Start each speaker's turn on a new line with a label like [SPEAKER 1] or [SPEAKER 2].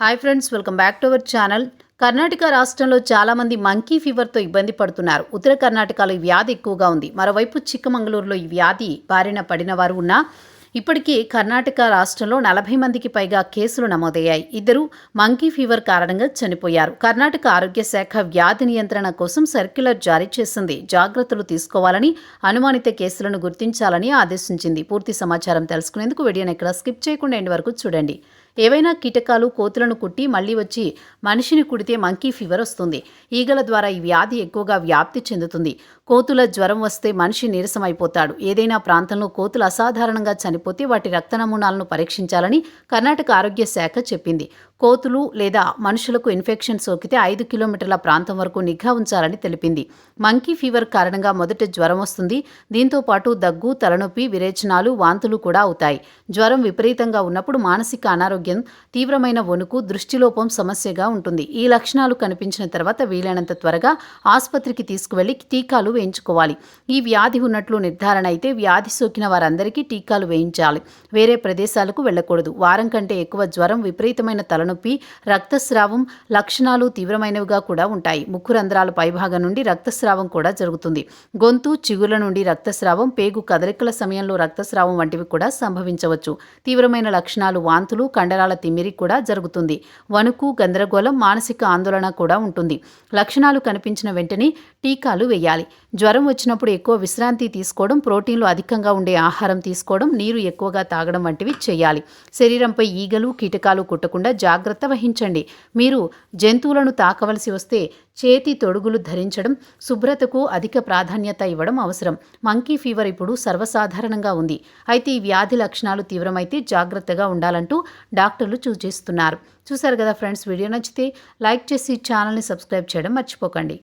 [SPEAKER 1] Hi friends welcome back to our channel Karnataka రాష్ట్రంలో చాలామంది monkey ఫీవర్తో ఇబ్బంది పడుతున్నారు. ఉత్తర కర్ణాటకలో ఈ వ్యాధి ఎక్కువగా ఉంది. మరోవైపు చిక్కమంగళూరులో ఈ వ్యాధి బారిన పడిన వారు ఉన్నా ఇప్పటికీ కర్ణాటక రాష్ట్రంలో నలభై మందికి పైగా కేసులు నమోదయ్యాయి. ఇద్దరు మంకీ ఫీవర్ కారణంగా చనిపోయారు. కర్ణాటక ఆరోగ్య శాఖ వ్యాధి నియంత్రణ కోసం సర్క్యులర్ జారీ చేసింది. జాగ్రత్తలు తీసుకోవాలని అనుమానిత కేసులను గుర్తించాలని ఆదేశించింది. పూర్తి సమాచారం తెలుసుకునేందుకు వీడియోని ఇక్కడ స్కిప్ చేయకుండా ఎండ్ వరకు చూడండి. ఏవైనా కీటకాలు కోతులను కుట్టి మళ్ళీ వచ్చి మనిషిని కుడితే మంకీ ఫీవర్ వస్తుంది. ఈగల ద్వారా ఈ వ్యాధి ఎక్కువగా వ్యాప్తి చెందుతుంది. కోతుల జ్వరం వస్తే మనిషి నీరసమైపోతాడు. ఏదైనా ప్రాంతంలో కోతులు అసాధారణంగా చనిపోతే వాటి రక్త నమూనాలను పరీక్షించాలని కర్ణాటక ఆరోగ్య శాఖ చెప్పింది. కోతులు లేదా మనుషులకు ఇన్ఫెక్షన్ సోకితే ఐదు కిలోమీటర్ల ప్రాంతం వరకు నిఘా ఉంచాలని తెలిపింది. మంకీ ఫీవర్ కారణంగా మొదట జ్వరం వస్తుంది. దీంతో పాటు దగ్గు తలనొప్పి విరేచనాలు వాంతులు కూడా అవుతాయి. జ్వరం విపరీతంగా ఉన్నప్పుడు మానసిక అనారోగ్యం తీవ్రమైన వణుకు దృష్టిలోపం సమస్యగా ఉంటుంది. ఈ లక్షణాలు కనిపించిన తర్వాత వీలైనంత త్వరగా ఆసుపత్రికి తీసుకువెళ్ళి టీకాలు వేయించుకోవాలి. ఈ వ్యాధి ఉన్నట్లు నిర్ధారణ అయితే వ్యాధి సోకిన వారందరికీ టీకాలు వేయించాలి. వేరే ప్రదేశాలకు వెళ్ళకూడదు. వారం కంటే ఎక్కువ జ్వరం విపరీతమైన తలనొప్పి రక్తస్రావం లక్షణాలు తీవ్రమైనవిగా కూడా ఉంటాయి. ముక్కు రంధ్రాల పైభాగం నుండి రక్తస్రావం కూడా జరుగుతుంది. గొంతు చిగుల నుండి రక్తస్రావం పేగు కదలికల సమయంలో రక్తస్రావం వంటివి కూడా సంభవించవచ్చు. తీవ్రమైన లక్షణాలు వాంతులు కండరాల తిమ్మిరి కూడా జరుగుతుంది. వణుకు గందరగోళం మానసిక ఆందోళన కూడా ఉంటుంది. లక్షణాలు కనిపించిన వెంటనే టీకాలు వేయాలి. జ్వరం వచ్చినప్పుడు ఎక్కువ విశ్రాంతి తీసుకోవడం ప్రోటీన్లు అధికంగా ఉండే ఆహారం తీసుకోవడం నీరు ఎక్కువగా తాగడం వంటివి చేయాలి. శరీరంపై ఈగలు కీటకాలు కుట్టకుండా జాగ్రత్త వహించండి. మీరు జంతువులను తాకవలసి వస్తే చేతి తొడుగులు ధరించడం శుభ్రతకు అధిక ప్రాధాన్యత ఇవ్వడం అవసరం. మంకీ ఫీవర్ ఇప్పుడు సర్వసాధారణంగా ఉంది. అయితే ఈ వ్యాధి లక్షణాలు తీవ్రమైతే జాగ్రత్తగా ఉండాలంటూ డాక్టర్లు సూచిస్తున్నారు చూశారు కదా ఫ్రెండ్స్ వీడియో నచ్చితే లైక్ చేసి ఛానల్ని సబ్స్క్రైబ్ చేయడం మర్చిపోకండి.